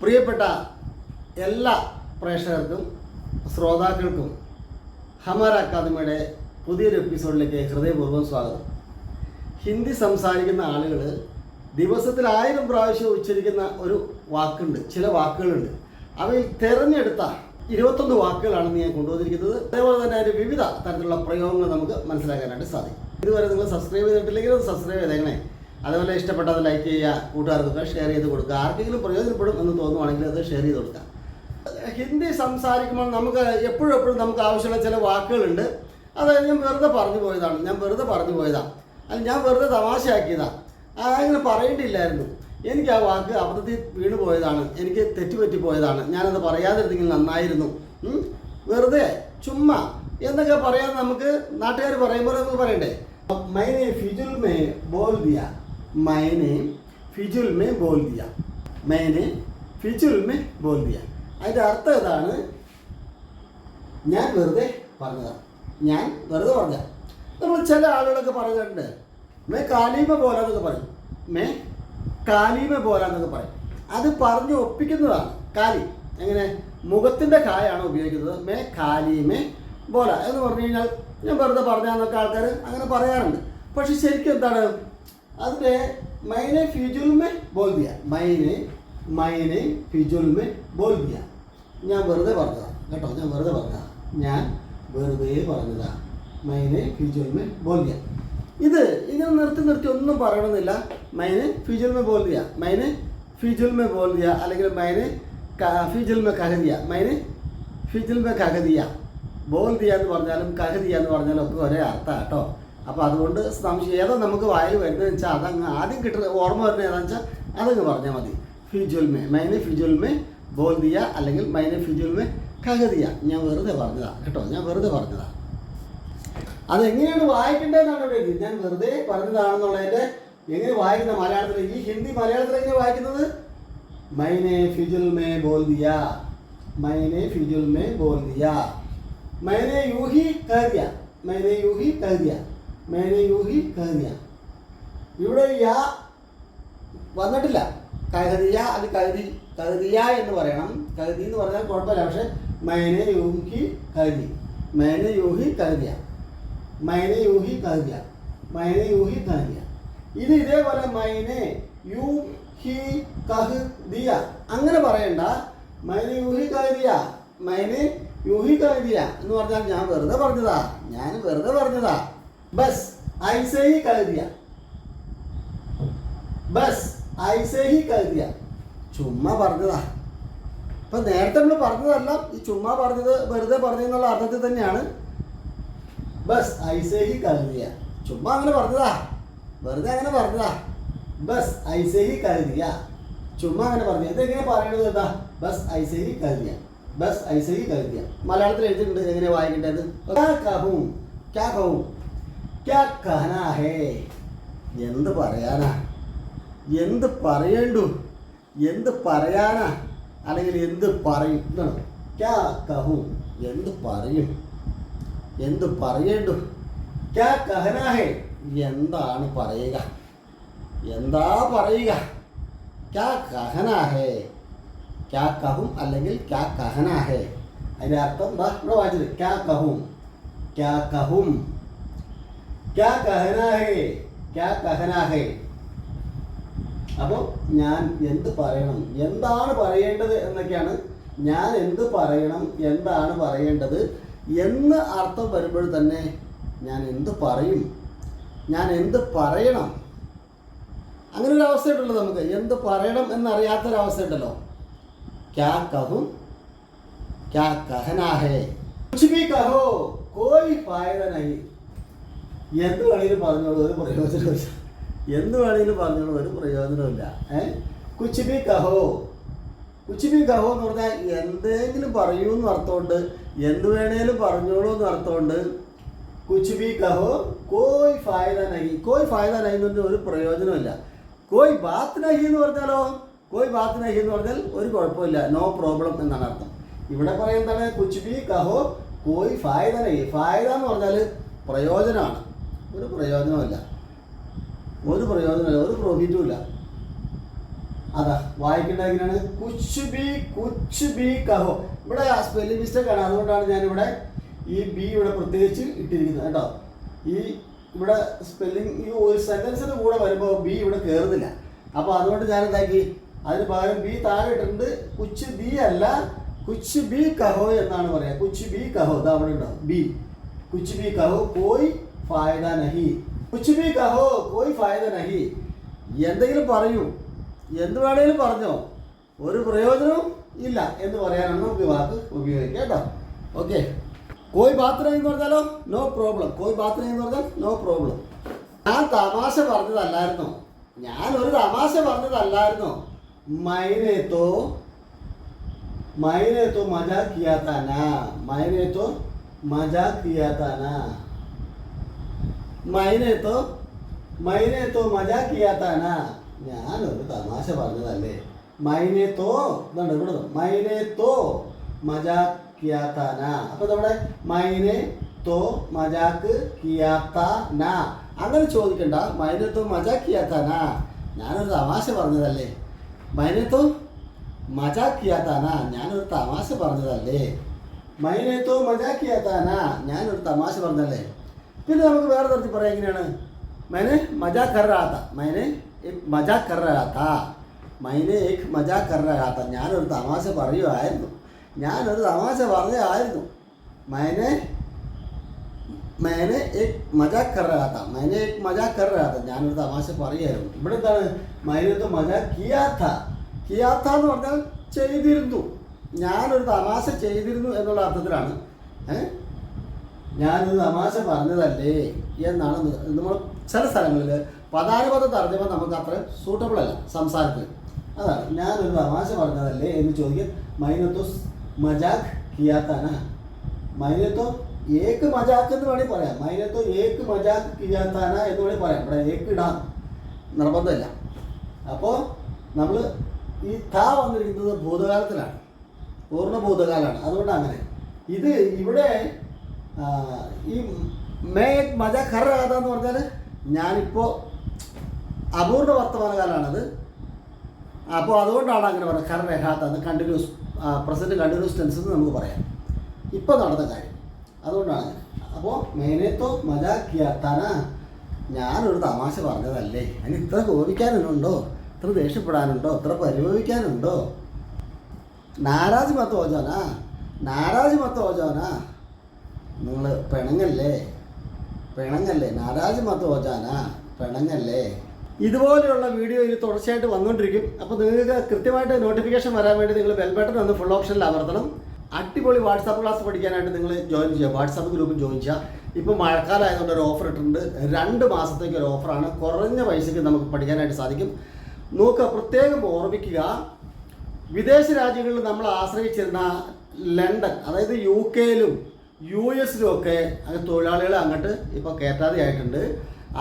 പ്രിയപ്പെട്ട എല്ലാ പ്രേക്ഷകർക്കും ശ്രോതാക്കൾക്കും ഹമാര അക്കാദമിയുടെ പുതിയൊരു എപ്പിസോഡിലേക്ക് ഹൃദയപൂർവം സ്വാഗതം. ഹിന്ദി സംസാരിക്കുന്ന ആളുകൾ ദിവസത്തിൽ ആയിരം പ്രാവശ്യം ഉച്ചരിക്കുന്ന ഒരു വാക്കുണ്ട് ചില വാക്കുകളുണ്ട്. അവയിൽ തിരഞ്ഞെടുത്ത ഇരുപത്തൊന്ന് വാക്കുകളാണ് ഞാൻ കൊണ്ടുവന്നിരിക്കുന്നത്. അതേപോലെ തന്നെ അതിന്റെ വിവിധ തരത്തിലുള്ള പ്രയോഗങ്ങൾ നമുക്ക് മനസ്സിലാക്കാനായിട്ട് സാധിക്കും. ഇതുവരെ നിങ്ങൾ സബ്സ്ക്രൈബ് ചെയ്തിട്ടില്ലെങ്കിൽ സബ്സ്ക്രൈബ് ചെയ്തേക്കണേ. അതുപോലെ ഇഷ്ടപ്പെട്ടത് ലൈക്ക് ചെയ്യുക കൂട്ടുകാർക്ക് ഷെയർ ചെയ്ത് കൊടുക്കുക. ആർക്കെങ്കിലും പ്രയോജനപ്പെടും എന്ന് തോന്നുവാണെങ്കിൽ അത് ഷെയർ ചെയ്ത് കൊടുക്കുക. ഹിന്ദി സംസാരിക്കുമ്പോൾ നമുക്ക് എപ്പോഴും എപ്പോഴും നമുക്ക് ആവശ്യമുള്ള ചില വാക്കുകളുണ്ട്. അത് ഞാൻ വെറുതെ പറഞ്ഞു പോയതാണ്. ഞാൻ വെറുതെ പറഞ്ഞു പോയതാണ് അല്ല ഞാൻ വെറുതെ തമാശയാക്കിയതാണ് അങ്ങനെ പറയേണ്ടിയില്ലായിരുന്നു. എനിക്ക് ആ വാക്ക് അബദ്ധത്തിൽ വീണ് പോയതാണ്. എനിക്ക് തെറ്റുപറ്റി പോയതാണ്. ഞാനത് പറയാതിരുന്നെങ്കിൽ നന്നായിരുന്നു. വെറുതെ ചുമ്മാ എന്നൊക്കെ പറയാൻ നമുക്ക് നാട്ടുകാർ പറയുമ്പോൾ നമുക്ക് പറയണ്ടേ? മൈനെ ഫിജുൽ മേ ബോൽ ദിയ മൈനെ ഫിജുൽ മേ ബോൾ ദിയ മൈനെ ഫിജുൽ മേ ബോൾ ദിയ അതിന്റെ അർത്ഥം ഇതാണ്. ഞാൻ വെറുതെ പറഞ്ഞതാണ് ഞാൻ വെറുതെ പറഞ്ഞ നമ്മൾ ചില ആളുകളൊക്കെ പറഞ്ഞിട്ടുണ്ട് മേ കാലീമ പോലാന്നൊക്കെ പറയും. മേ കാലീമ പോലാന്നൊക്കെ പറയും. അത് പറഞ്ഞ് ഒപ്പിക്കുന്നതാണ്. കാലി എങ്ങനെ? മുഖത്തിന്റെ കായാണ് ഉപയോഗിക്കുന്നത്. മേ കാലീമേ പോല എന്ന് പറഞ്ഞു കഴിഞ്ഞാൽ ഞാൻ വെറുതെ പറഞ്ഞാന്നൊക്കെ ആൾക്കാർ അങ്ങനെ പറയാറുണ്ട്. പക്ഷെ ശരിക്കും എന്താണ്? അതിന്റെ മൈനെ ഫിജുൽമേ ബോൾ ദിയ മൈനെ മൈനെ ഫിജുൽമേ ബോൾ ദിയ ഞാൻ വെറുതെ പറഞ്ഞതാ. കേട്ടോ ഞാൻ വെറുതെ പറഞ്ഞതാ. ഞാൻ വെറുതെ പറഞ്ഞതാ. മൈനെ ഫിജുൽമേ ബോൾ ഇത് ഇങ്ങനെ നിർത്തി നിർത്തി ഒന്നും പറയണമെന്നില്ല. മൈനെ ഫിജുൽമേ ബോൾ ദിയ മൈനെ ഫിജുൽമേ ബോൾ അല്ലെങ്കിൽ മൈനെ ഫിജുൽമേ കഹതിയ മൈനെ ഫിജുൽമേ കഹതിയ ബോൾ എന്ന് പറഞ്ഞാലും കഹതിയ എന്ന് പറഞ്ഞാലും ഒക്കെ ഒരേ അർത്ഥമാണ് കേട്ടോ. അപ്പോൾ അതുകൊണ്ട് സംശയം ഏതോ നമുക്ക് വായിൽ വരുന്നതെന്ന് വെച്ചാൽ അതങ്ങ് ആദ്യം കിട്ടുന്ന ഓർമ്മ വരുന്നത് ഏതാണെന്ന് വെച്ചാൽ അതങ്ങ് പറഞ്ഞാൽ മതി. ഫിജുൽമേ മൈനെ ഫിജുൽമേ ബോൽദിയ അല്ലെങ്കിൽ മൈനെ ഫിജുൽമേ കകതിയ ഞാൻ വെറുതെ പറഞ്ഞതാ കേട്ടോ ഞാൻ വെറുതെ പറഞ്ഞതാ. അതെങ്ങനെയാണ് വായിക്കേണ്ടതെന്നാണ് ഇവിടെ എഴുതി ഞാൻ വെറുതെ പറഞ്ഞതാണെന്നുള്ളതിന്റെ എങ്ങനെ വായിക്കുന്ന മലയാളത്തിൽ ഈ ഹിന്ദി മലയാളത്തിൽ എങ്ങനെ വായിക്കുന്നത്? മൈനെ ഫിജുൽ മേ മൈനെ ഫിജുൽ മേ മൈനെ യൂഹി കഹദിയ. മൈനെ യൂഹി മൈനെ യൂഹി കഹനിയ. ഇവിടെ യാ വന്നിട്ടില്ല. കഹതിയ അത് കഹദി കഹദിയ എന്ന് പറയണം. കഹദി എന്ന് പറഞ്ഞാൽ കുഴപ്പമില്ല. പക്ഷെ മൈനെ യൂഹി കഹദി മൈനെ യൂഹി കഹതിയ മൈനെ യൂഹി കഹദിയ മൈനെ യൂഹി കഹദിയ ഇത് ഇതേപോലെ മൈനെ യു ഹി കഹ് ദിയ. അങ്ങനെ പറയണ്ട. മൈനെ യൂഹി കഹതിയ മൈനെ യൂഹി കഹതിയ എന്ന് പറഞ്ഞാൽ ഞാൻ വെറുതെ പറഞ്ഞതാ. ഞാൻ വെറുതെ പറഞ്ഞതാ. ബസ് ഐസേ ഹി കഹദിയ ബസ് ഐസേ ഹി കഹദിയ ചുമ്മാ പറഞ്ഞതാ. ഇപ്പൊ നേരത്തെ നമ്മൾ പറഞ്ഞതല്ല ഈ ചുമ്മാ പറഞ്ഞത് വെറുതെ പറഞ്ഞെന്നുള്ള അർത്ഥത്തിൽ തന്നെയാണ്. ബസ് ഐസേ ഹി കരുതിയ ചുമ്മാ അങ്ങനെ പറഞ്ഞതാ. വെറുതെ അങ്ങനെ പറഞ്ഞതാ. ബസ് ഐസേ ഹി കരുതിയ ചുമ്മാ അങ്ങനെ പറഞ്ഞു. ഇതെങ്ങനെ പറയണത് എന്താ? ബസ് ഐസേ ഹി കരുതിയ ബസ് ഐസേ ഹി കരുതിയ മലയാളത്തിൽ എഴുതിയിട്ടുണ്ട് എങ്ങനെ വായിക്കേണ്ടത്? ക്യാ കഹും ക്യാ കഹും ക്യാ കഹനാ ഹേ? എന്ത് പറയാനാ? എന്ത് പറയണ്ടു? എന്ത് പറയാനാ? അല്ലെങ്കിൽ എന്ത് പറയും? ഇതാണ്. ക്യാ കഹു? എന്ത് പറയും? എന്ത് പറയേണ്ടു? ക്യാ കഹനാഹേ എന്താണ് പറയുക? എന്താ പറയുക? ക്യാ കഹനാഹേ ക്യാ കഹും അല്ലെങ്കിൽ ക്യാ കഹനാഹേ അതിന്റെ അർത്ഥം ഇവിടെ വായിച്ചത്. ക്യാ കഹും. ക്യാ കഹും. ക്യാ കഹനാഹേ? ക്യാ കഹനാഹേ? അപ്പോൾ ഞാൻ എന്ത് പറയണം? എന്താണ് പറയേണ്ടത് എന്നൊക്കെയാണ് ഞാൻ എന്ത് പറയണം എന്താണ് പറയേണ്ടത് എന്ന് അർത്ഥം വരുമ്പോൾ തന്നെ ഞാൻ എന്ത് പറയും? ഞാൻ എന്ത് പറയണം? അങ്ങനെ ഒരു അവസ്ഥയുണ്ടല്ലോ നമുക്ക്. എന്ത് പറയണം എന്നറിയാത്തൊരവസ്ഥയുണ്ടല്ലോ ക്യാ കഹും ക്യാ കഹനാഹേ? കുച്ച് भी കഹോ? കോയി ഫായദ നഹി എന്ത് വേണമെങ്കിലും പറഞ്ഞോളൂ ഒരു പ്രയോജനമില്ല എന്ത് വേണമെങ്കിലും പറഞ്ഞോളൂ ഒരു പ്രയോജനമില്ല ഏ? കുച്ചിബി കഹോ കുച്ചിബി കഹോ എന്ന് പറഞ്ഞാൽ എന്തെങ്കിലും പറയൂ എന്ന് അർത്ഥമുണ്ട്. എന്ത് വേണേലും പറഞ്ഞോളൂ എന്ന് അർത്ഥമുണ്ട്. കുച്ചിബി കഹോ കോയ് ഫായദ നഹി. കോയ് ഫായദ നഹി എന്ന് ഒരു പ്രയോജനമില്ല കോയ് ബാത്ത് നഹി എന്ന് പറഞ്ഞാലോ? കോയ് ബാത്ത് നഹി എന്ന് പറഞ്ഞാൽ ഒരു കുഴപ്പമില്ല. നോ പ്രോബ്ലം എന്നാണ് അർത്ഥം. ഇവിടെ പറയുന്നതാണ് കുച്ചിബി കഹോ കോയ് ഫായദ നഹി. ഫായദ എന്ന് പറഞ്ഞാൽ പ്രയോജനമാണ്. ഒരു പ്രയോജനമില്ല ഒരു പ്രയോജനമില്ല ഒരു പ്രോഫിറ്റും ഇല്ല അതാ വായിക്കേണ്ടത് എങ്ങനെയാണ്? കുച്ച് ബി കുച്ച് ബി കഹോ. ഇവിടെ സ്പെല്ലിംഗ് മിസ്റ്റേക്ക് ആണ്. അതുകൊണ്ടാണ് ഞാനിവിടെ ഈ ബി ഇവിടെ പ്രത്യേകിച്ച് ഇട്ടിരിക്കുന്നത് കേട്ടോ. ഈ ഇവിടെ സ്പെല്ലിംഗ് ഈ ഒരു സെന്റൻസിന് കൂടെ വരുമ്പോൾ ബി ഇവിടെ കയറുന്നില്ല അപ്പോൾ അതുകൊണ്ട് ഞാൻ എന്താക്കി അതിന് പകരം ബി താഴെ ഇട്ടിട്ടുണ്ട്. കുച്ച് ബി അല്ല കുച്ച് ബി കഹോ എന്നാണ് പറയുക. കുച്ച് ബി കഹോ. ഇതാ അവിടെ ഉണ്ടാവും. ബി. കുച്ച് ബി കഹോ കോയി ഫായദ നഹി. കുച്ച് കഹോ കോയി ഫായദ നഹി. എന്തെങ്കിലും പറയൂ. എന്ത് വേണേലും പറഞ്ഞോ. ഒരു പ്രയോജനവും ഇല്ല എന്ന് പറയാനാണ് നമുക്ക് വാക്ക് ഉപയോഗിക്കുക കേട്ടോ. ഓക്കെ. കോയി ബാത്രൂം എന്ന് പറഞ്ഞാലോ നോ പ്രോബ്ലം കോയി ബാത്രൂം എന്ന് പറഞ്ഞാൽ നോ പ്രോബ്ലം ഞാൻ തമാശ പറഞ്ഞതല്ലായിരുന്നോ? ഞാൻ ഒരു തമാശ പറഞ്ഞതല്ലായിരുന്നോ? മൈനേത്തോ മൈനേത്തോ മജാ കിയാത്താനാ മൈനേത്തോ മജാ കിയാത്താനാ मैंने तो मजाक किया था ना मैंने तो मैंने तो मजाक किया था ना ഞാനൊരു തമാശ പറഞ്ഞതല്ലേ മൈനെ തോ ഇതുണ്ട് ഇവിടെ മൈനെ തോ മജാക്ക് കിയാത്താന അപ്പൊ നമ്മുടെ മൈനെ തോ മജാക്ക് കിയാത്താന അങ്ങനെ ചോദിക്കണ്ട മൈനെ തോ മജാക്ക് കിയാത്താന ഞാനൊരു തമാശ പറഞ്ഞതല്ലേ മൈനെ തോ മജാക്കിയാത്താനാ ഞാനൊരു തമാശ പറഞ്ഞതല്ലേ മൈനേത്തോ മജാക്കിയാത്താനാ ഞാനൊരു തമാശ പറഞ്ഞതല്ലേ പിന്നെ നമുക്ക് വേറെ തരത്തിൽ പറയാം എങ്ങനെയാണ്? മൈനെ മജാ കറാത്ത മൈനെ മജാ കറാത്ത മൈനെ ഏക് മജാ കറാത്ത ഞാനൊരു തമാശ പറയുമായിരുന്നു ഞാനൊരു തമാശ പറഞ്ഞതായിരുന്നു മൈനെ മൈനെ ഏക് മജാ കറാത്ത മൈനെ ഏക് മജാ കറാത്ത ഞാനൊരു തമാശ പറയുമായിരുന്നു ഇവിടെ എന്താണ്? തോ മജാ കിയാത്ത. കിയാത്ത എന്ന് പറഞ്ഞാൽ ചെയ്തിരുന്നു. ഞാനൊരു തമാശ ചെയ്തിരുന്നു എന്നുള്ള അർത്ഥത്തിലാണ്. ഏഹ് ഞാനൊരു തമാശ പറഞ്ഞതല്ലേ എന്നാണ് നമ്മൾ ചില സ്ഥലങ്ങളിൽ പദാനുപദം തർജമ നമുക്ക് അത്ര സൂട്ടബിൾ അല്ല സംസാരത്തിൽ. അതാണ്. ഞാനൊരു തമാശ പറഞ്ഞതല്ലേ എന്ന് ചോദിക്കാൻ മൈനത്തോ മജാക് കിയാത്താന. മൈനത്തോ ഏക്ക് മജാക്ക് എന്ന് വേണമെങ്കിൽ പറയാം. മൈനത്തോ ഏക്ക് മജാക്ക് കിയാത്താന എന്ന് വേണമെങ്കിൽ പറയാം. ഇവിടെ ഏക്ക് ഇടാം. നിർബന്ധമില്ല. അപ്പോൾ നമ്മൾ ഈ ത വന്നിരിക്കുന്നത് ഭൂതകാലത്തിലാണ്. പൂർണ ഭൂതകാലമാണ് അതുകൊണ്ട് അങ്ങനെ ഇത് ഇവിടെ ഈ മേ മജ കറ കഥ പറഞ്ഞാൽ ഞാനിപ്പോൾ അപൂർണ വർത്തമാനകാലാണത് അപ്പോൾ അതുകൊണ്ടാണ് അങ്ങനെ പറയുന്നത് കറ രഹാത്ത അത് കണ്ടിന്യൂസ് പ്രസന്റ് കണ്ടിന്യൂസ് ടെൻസ് എന്ന് നമുക്ക് പറയാം. ഇപ്പോൾ നടന്ന കാര്യം. അതുകൊണ്ടാണ്. അപ്പോൾ മേനത്തോ മജ കിയാത്താന ഞാനൊരു തമാശ പറഞ്ഞതല്ലേ? അതിന് ഇത്ര കോപിക്കാനുണ്ടോ? ഇത്ര ദേഷ്യപ്പെടാനുണ്ടോ? ഇത്ര പരിഭവിക്കാനുണ്ടോ? നാരാജ് മത്ത് ഓജോന? നാരാജ് മത്ത് ഓജോന? നിങ്ങൾ പിണങ്ങല്ലേ? പിണങ്ങല്ലേ? നാരാജ് മത്ത് ഓജാന പിണങ്ങല്ലേ? ഇതുപോലെയുള്ള വീഡിയോ ഇനി തുടർച്ചയായിട്ട് വന്നുകൊണ്ടിരിക്കും അപ്പോൾ നിങ്ങൾക്ക് കൃത്യമായിട്ട് നോട്ടിഫിക്കേഷൻ വരാൻ വേണ്ടി നിങ്ങൾ ബെൽ ബെൽബട്ടൺ ഒന്ന് ഫുൾ ഓപ്ഷനിൽ അമർത്തണം. അടിപൊളി വാട്സാപ്പ് ക്ലാസ് പഠിക്കാനായിട്ട് നിങ്ങൾ ജോയിൻ ചെയ്യുക. വാട്സാപ്പ് ഗ്രൂപ്പ് ജോയിൻ ചെയ്യുക. ഇപ്പോൾ മഴക്കാലമായതുകൊണ്ട് ഒരു ഓഫർ ഇട്ടിട്ടുണ്ട്. രണ്ട് മാസത്തേക്ക് ഒരു ഓഫറാണ് കുറഞ്ഞ പൈസയ്ക്ക് നമുക്ക് പഠിക്കാനായിട്ട് സാധിക്കും. നോക്കുക പ്രത്യേകം ഓർമ്മിക്കുക. വിദേശ രാജ്യങ്ങളിൽ നമ്മൾ ആശ്രയിച്ചിരുന്ന ലണ്ടൻ അതായത് യു കെയിലും യു എസിലൊക്കെ തൊഴിലാളികളെ അങ്ങോട്ട് ഇപ്പോൾ കയറ്റാതെ ആയിട്ടുണ്ട്.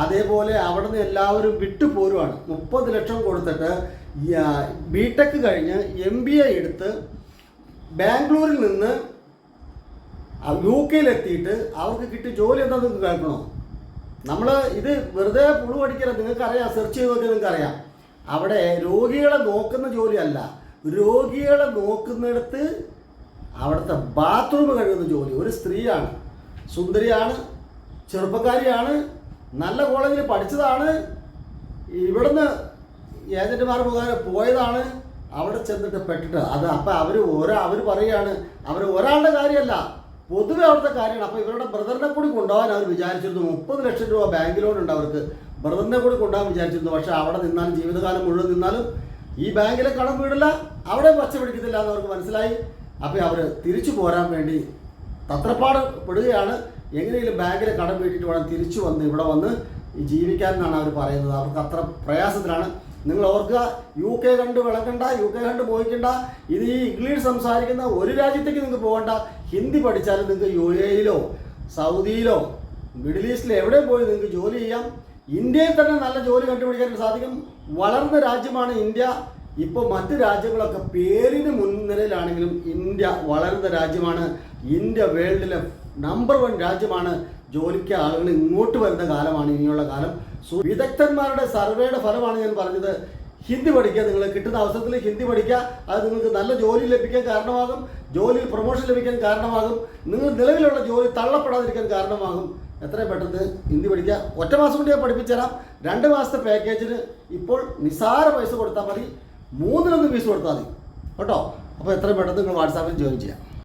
അതേപോലെ അവിടെ നിന്ന് എല്ലാവരും വിട്ടു പോരുവാണ്. മുപ്പത് ലക്ഷം കൊടുത്തിട്ട് ബി ടെക് കഴിഞ്ഞ് എം ബി എ എടുത്ത് ബാംഗ്ലൂരിൽ നിന്ന് യു കെയിലെത്തിയിട്ട് അവർക്ക് കിട്ടിയ ജോലി എന്താ നിങ്ങൾക്ക് കേൾക്കണോ? നമ്മൾ ഇത് വെറുതെ പുളു പഠിക്കരുത് നിങ്ങൾക്കറിയാം സെർച്ച് ചെയ്ത് നോക്കിയാൽ നിങ്ങൾക്കറിയാം. അവിടെ രോഗികളെ നോക്കുന്ന ജോലിയല്ല. രോഗികളെ നോക്കുന്നിടത്ത് അവിടുത്തെ ബാത്റൂം കഴുകുന്ന ജോലി. ഒരു സ്ത്രീയാണ്. സുന്ദരിയാണ് ചെറുപ്പക്കാരിയാണ് നല്ല കോളേജിൽ പഠിച്ചതാണ് ഇവിടുന്ന് ഏജന്റുമാർ മുഖേന പോയതാണ് അവിടെ ചെന്നിട്ട് പെട്ടിട്ട്. അത് അപ്പം അവർ ഓരോ അവർ പറയുകയാണ് അവർ ഒരാളുടെ കാര്യമല്ല പൊതുവെ അവിടുത്തെ കാര്യമാണ്. അപ്പോൾ ഇവരുടെ ബ്രദറിനെ കൂടി കൊണ്ടുപോകാൻ അവർ വിചാരിച്ചിരുന്നു. മുപ്പത് ലക്ഷം രൂപ ബാങ്ക് ലോൺ ഉണ്ട് അവർക്ക്. ബ്രദറിനെ കൂടി കൊണ്ടുപോകാൻ വിചാരിച്ചിരുന്നു. പക്ഷേ അവിടെ നിന്നാലും ജീവിതകാലം മുഴുവൻ നിന്നാലും ഈ ബാങ്കിലെ കടം വീടില്ല അവിടെ പച്ച പിടിക്കത്തില്ല എന്ന് അവർക്ക് മനസ്സിലായി. അപ്പോൾ അവർ തിരിച്ചു പോരാൻ വേണ്ടി തത്രപ്പാട് പെടുകയാണ്. എങ്ങനെയെങ്കിലും ബാങ്കിലെ കടം വീട്ടിട്ട് വേണം തിരിച്ചു വന്ന് ഇവിടെ വന്ന് ജീവിക്കാൻ എന്നാണ് അവർ പറയുന്നത്. അവർക്ക് അത്ര പ്രയാസത്തിലാണ്. നിങ്ങൾ ഓർക്കുക യു കെ കണ്ട് വിളക്കണ്ട യു കെ കണ്ട് പോയിക്കണ്ട ഇത് ഈ ഇംഗ്ലീഷ് സംസാരിക്കുന്ന ഒരു രാജ്യത്തേക്ക് നിങ്ങൾക്ക് പോകണ്ട. ഹിന്ദി പഠിച്ചാലും നിങ്ങൾക്ക് യു എയിലോ സൗദിയിലോ മിഡിൽ ഈസ്റ്റിൽ എവിടെ പോയി നിങ്ങൾക്ക് ജോലി ചെയ്യാം. ഇന്ത്യയിൽ തന്നെ നല്ല ജോലി കണ്ടുപിടിക്കാൻ സാധിക്കും. വളർന്ന രാജ്യമാണ് ഇന്ത്യ. ഇപ്പോൾ മറ്റു രാജ്യങ്ങളൊക്കെ പേരിന് മുൻനിരയിലാണെങ്കിലും ഇന്ത്യ വളരുന്ന രാജ്യമാണ്. ഇന്ത്യ വേൾഡിലെ നമ്പർ വൺ രാജ്യമാണ്. ജോലിക്ക് ആളുകൾ ഇങ്ങോട്ട് വരുന്ന കാലമാണ് ഇനിയുള്ള കാലം. വിദഗ്ധന്മാരുടെ സർവേയുടെ ഫലമാണ് ഞാൻ പറഞ്ഞത്. ഹിന്ദി പഠിക്കുക നിങ്ങൾ കിട്ടുന്ന അവസരത്തിൽ ഹിന്ദി പഠിക്കുക. അത് നിങ്ങൾക്ക് നല്ല ജോലി ലഭിക്കാൻ കാരണമാകും. ജോലിയിൽ പ്രൊമോഷൻ ലഭിക്കാൻ കാരണമാകും. നിങ്ങൾ നിലവിലുള്ള ജോലി തള്ളപ്പെടാതിരിക്കാൻ കാരണമാകും. എത്രയും പെട്ടെന്ന് ഹിന്ദി പഠിക്കുക? ഒറ്റ മാസം കൊണ്ട് ഞാൻ പഠിപ്പിച്ചുതരാം. രണ്ട് മാസത്തെ പാക്കേജിന് ഇപ്പോൾ നിസാര പൈസ കൊടുത്താൽ മതി. മൂന്നിലൊന്ന് ഫീസ് കൊടുത്താൽ മതി. കേട്ടോ? അപ്പോൾ എത്രയും പെട്ടെന്ന് നിങ്ങൾ വാട്സാപ്പിൽ ജോയിൻ ചെയ്യാം.